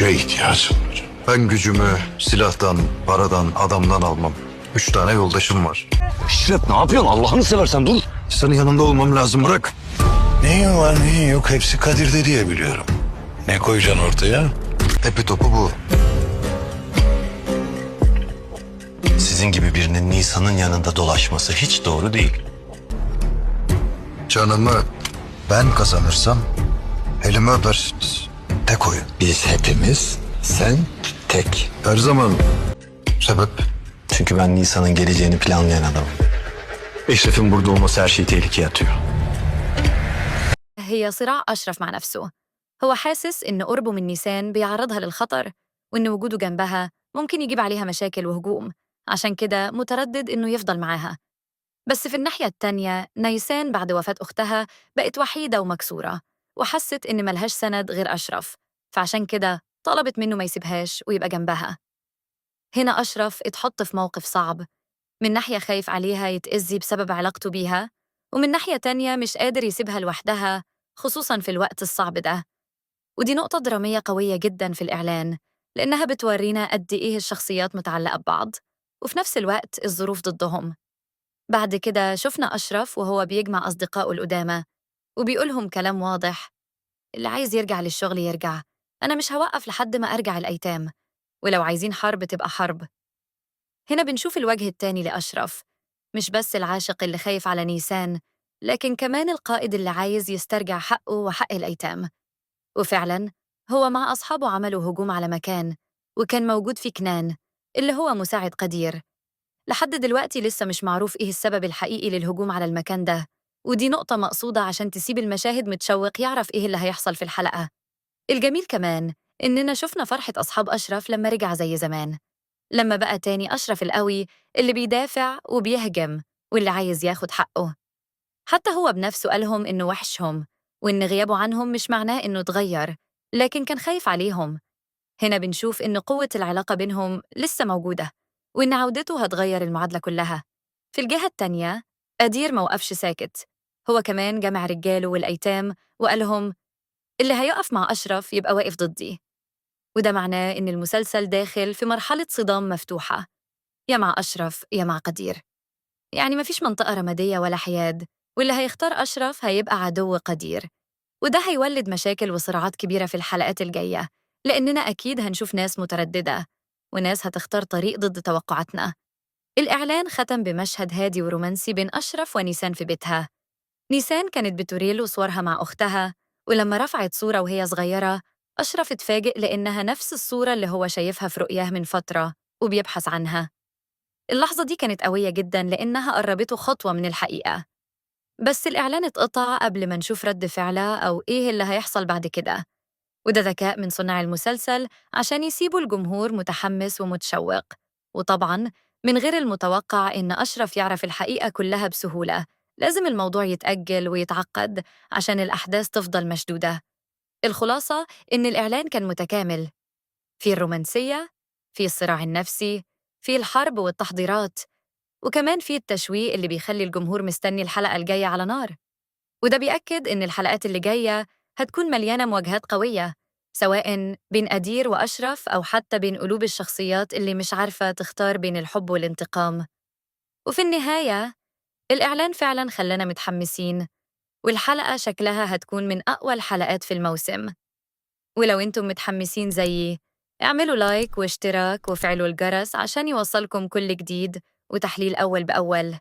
Güce ihtiyacım var. Ben gücümü silahtan, paradan, adamdan almam. Üç tane yoldaşım var. Eşref ne yapıyorsun Allah'ını seversen dur. Senin yanında olmam lazım bırak. Neyin var neyin yok hepsi Kadir'de diye biliyorum. Ne koyacaksın ortaya? Epi topu bu. Sizin gibi birinin Nisan'ın yanında dolaşması hiç doğru değil. Canımı ben kazanırsam elimi öpersiniz. Tek oyun. Biz hepimiz, sen tek. Her zaman sebep. Çünkü ben Nisan'ın geleceğini planlayan adamım. Eşref'in burada olması her şeyi tehlikeye atıyor. هي صراع أشرف مع نفسه هو حاسس إن قربه من نيسان بيعرضها للخطر وإن وجوده جنبها ممكن يجيب عليها مشاكل وهجوم عشان كده متردد إنه يفضل معاها بس في الناحية التانية نيسان بعد وفاة أختها بقت وحيدة ومكسورة وحست إن ملهاش سند غير أشرف فعشان كده طلبت منه ما يسيبهاش ويبقى جنبها. هنا أشرف اتحط في موقف صعب من ناحية خايف عليها يتأذي بسبب علاقته بيها ومن ناحية تانية مش قادر يسيبها لوحدها خصوصا في الوقت الصعب ده. ودي نقطة درامية قوية جدا في الإعلان لأنها بتورينا قد إيه الشخصيات متعلقة ببعض وفي نفس الوقت الظروف ضدهم. بعد كده شفنا أشرف وهو بيجمع أصدقائه القدامى وبيقولهم كلام واضح. اللي عايز يرجع للشغل يرجع. أنا مش هوقف لحد ما أرجع الأيتام. ولو عايزين حرب تبقى حرب. هنا بنشوف الوجه التاني لأشرف. مش بس العاشق اللي خايف على نيسان لكن كمان القائد اللي عايز يسترجع حقه وحق الأيتام. وفعلا هو مع أصحابه عملوا هجوم على مكان وكان موجود في كنان اللي هو مساعد قدير. لحد دلوقتي لسه مش معروف إيه السبب الحقيقي للهجوم على المكان ده. ودي نقطة مقصودة عشان تسيب المشاهد متشوق يعرف إيه اللي هيحصل في الحلقة. الجميل كمان إننا شفنا فرحة أصحاب أشرف لما رجع زي زمان لما بقى تاني أشرف القوي اللي بيدافع وبيهجم واللي عايز ياخد حقه. حتى هو بنفسه قالهم إنه وحشهم وإن غيابه عنهم مش معناه إنه اتغير لكن كان خايف عليهم. هنا بنشوف إن قوة العلاقة بينهم لسه موجودة وإن عودته هتغير المعادلة كلها. في الجهة التانية أدير موقفش ساكت هو كمان جمع رجاله والأيتام وقالهم اللي هيقف مع أشرف يبقى واقف ضدي. وده معناه إن المسلسل داخل في مرحلة صدام مفتوحة يا مع أشرف يا مع قدير. يعني مفيش منطقة رمادية ولا حياد واللي هيختار أشرف هيبقى عدو قدير. وده هيولد مشاكل وصراعات كبيرة في الحلقات الجاية لأننا أكيد هنشوف ناس مترددة وناس هتختار طريق ضد توقعاتنا. الإعلان ختم بمشهد هادي ورومانسي بين أشرف ونيسان في بيتها. نيسان كانت بتوريله صورها مع أختها ولما رفعت صورة وهي صغيرة أشرف اتفاجئ لأنها نفس الصورة اللي هو شايفها في رؤياه من فترة وبيبحث عنها. اللحظة دي كانت قوية جدا لأنها قربته خطوة من الحقيقة. بس الإعلان اتقطع قبل ما نشوف رد فعلها أو إيه اللي هيحصل بعد كده وده ذكاء من صناع المسلسل عشان يسيبوا الجمهور متحمس ومتشوق. وطبعا من غير المتوقع إن أشرف يعرف الحقيقة كلها بسهولة لازم الموضوع يتأجل ويتعقد عشان الأحداث تفضل مشدودة. الخلاصة إن الإعلان كان متكامل في الرومانسية في الصراع النفسي في الحرب والتحضيرات وكمان في التشويق اللي بيخلي الجمهور مستني الحلقة الجاية على نار. وده بيأكد إن الحلقات اللي جاية هتكون مليانة مواجهات قوية سواء بين أدير وأشرف أو حتى بين قلوب الشخصيات اللي مش عارفة تختار بين الحب والانتقام. وفي النهاية الإعلان فعلا خلانا متحمسين والحلقة شكلها هتكون من أقوى الحلقات في الموسم. ولو أنتم متحمسين زيي اعملوا لايك واشتراك وفعلوا الجرس عشان يوصلكم كل جديد وتحليل أول بأول.